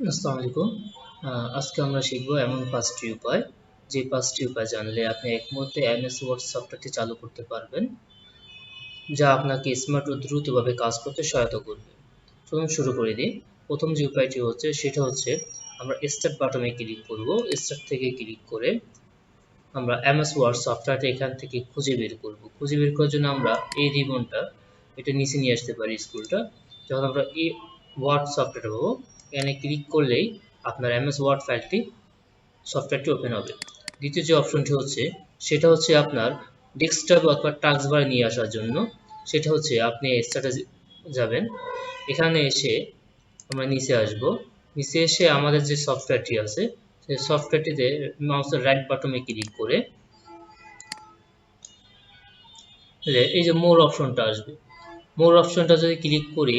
আসসালামু আলাইকুম। আজকে আমরা শিখব এমন পাঁচটি উপায়। যে পাঁচটি উপায় জানলে আপনি এক মুহূর্তে এমএস ওয়ার্ড সফটওয়্যারটি চালু করতে পারবেন, যা আপনাকে স্মার্ট ও দ্রুতভাবে কাজ করতে সহায়তা করবে। চলুন শুরু করে দিই। প্রথম যে উপায়টি হচ্ছে, সেটা হচ্ছে আমরা স্টার্ট বাটনে ক্লিক করব। স্টার্ট থেকে ক্লিক করে আমরা এমএস ওয়ার্ড সফটওয়্যারটা এখান থেকে খুঁজে বের করব। খুঁজে বের করার জন্য আমরা এই রিবনটা এটা নিচে নিয়ে আসতে পারি স্কুলটা যখন আমরা এই ওয়ার্ড সফটওয়্যারটা পাবো এখানে ক্লিক করলেই আপনার এমএস ওয়ার্ড ফাইলটি সফটওয়্যারটি ওপেন হবে। দ্বিতীয় যে অপশনটি হচ্ছে, সেটা হচ্ছে আপনার ডেস্কটপ অথবা টাস্ক বার নিয়ে আসার জন্য। সেটা হচ্ছে আপনি স্টার্টে যাবেন। এখানে এসে আমরা নিচে আসব। নিচে এসে আমাদের যে সফটওয়্যারটি আছে, সেই সফটওয়্যারটিতে মাউসের রাইট বাটনে ক্লিক করে এই যে মোর অপশনটা আসবে। মোর অপশনটা যদি ক্লিক করি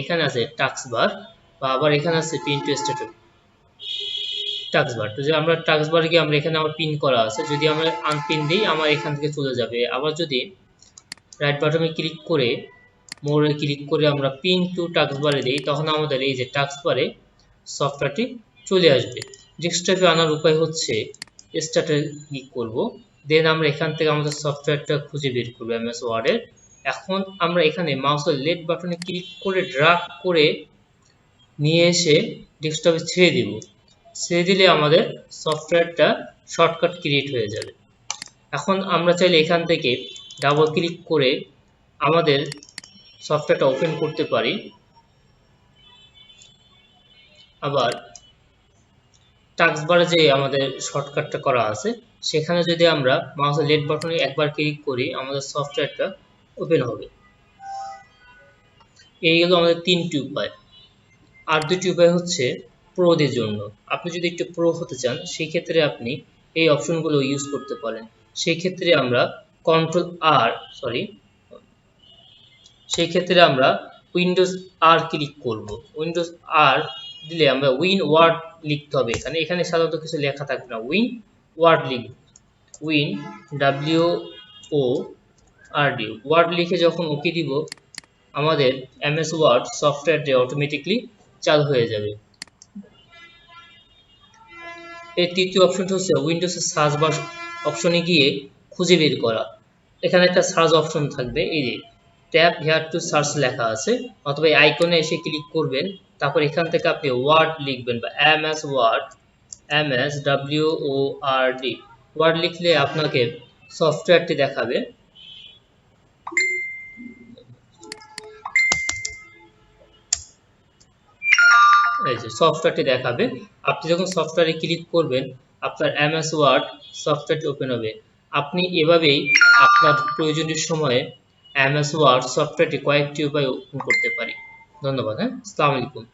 এখানে আছে টাস্ক বার বা আবার এখানে আছে pin to status taskbar তো যে আমরা টাক্স বারে গিয়ে আমরা এখানে আমার পিন করা আছে, যদি আমরা আনপিন দিই, আমার এখান থেকে চলে যাবে। আবার যদি রাইট বাটনে ক্লিক করে মোড়ে ক্লিক করে আমরা পিন টু টাক্স বারে দিই, তখন আমাদের এই যে টাক্স বারে সফটওয়্যারটি চলে আসবে। ডেস্কটপে আনার উপায় হচ্ছে স্টার্টে ক্লিক করব দেন আমরা এখান থেকে আমাদের সফটওয়্যারটা খুঁজে বের করব এমএস ওয়ার্ডের এখন আমরা এখানে মাউসের লেফট বাটনে ক্লিক করে ড্রাগ করে নিয়ে এসে ডেস্কটপে ছেড়ে দিব। ছেড়ে দিলে আমাদের সফটওয়্যারটা শর্টকাট ক্রিয়েট হয়ে যাবে। এখন আমরা চাইলে এখান থেকে ডাবল ক্লিক করে আমাদের সফটওয়্যারটা ওপেন করতে পারি। আবার টাস্কবারে যে আমাদের শর্টকাটটা করা আছে, সেখানে যদি আমরা মাউসের লেট বাটনে একবার ক্লিক করি, আমাদের সফটওয়্যারটা ওপেন হবে। এই গেল আমাদের তিনটি উপায় আর দুটি উপায় হচ্ছে প্রোদের জন্য। আপনি যদি একটু প্রো হতে চান, সেই ক্ষেত্রে আপনি এই অপশনগুলো ইউজ করতে পারেন। সেই ক্ষেত্রে আমরা কন্ট্রোল আর সরি সেই ক্ষেত্রে আমরা উইন্ডোজ আর ক্লিক করব। উইন্ডোজ আর দিলে আমরা উইন ওয়ার্ড লিখতে হবে এখানে। এখানে সাধারণত কিছু লেখা থাকবে না। উইন ওয়ার্ড লিখব। Win W O R D word লিখে যখন ওকে দিব, আমাদের এমএস ওয়ার্ড সফটওয়্যারটি অটোমেটিকলি চালু হয়ে যাবে। এর তৃতীয় অপশনটা হচ্ছে উইন্ডোজের সার্চ বার অপশনে গিয়ে খুঁজে বের করা। এখানে একটা সার্চ অপশন থাকবে, এই যে ট্যাপ হেয়ার টু সার্চ লেখা আছে, অথবা এই আইকনে এসে ক্লিক করবেন, তারপর এখান থেকে আপনি ওয়ার্ড লিখবেন বা M S word M S W O R D word লিখলে আপনাকে সফটওয়্যারটি দেখাবে। এই সফটওয়্যারটি দেখাবে, আপনি যখন সফটওয়্যারে ক্লিক করবেন, আপনার এমএস ওয়ার্ড সফটওয়্যারটি ওপেন হবে। আপনি এভাবেই আপনার প্রয়োজনীয় সময়ে এমএস ওয়ার্ড সফটওয়্যারটি কয়েকটি উপায় ওপেন করতে পারি। ধন্যবাদ হ্যাঁ? আলাইকুম।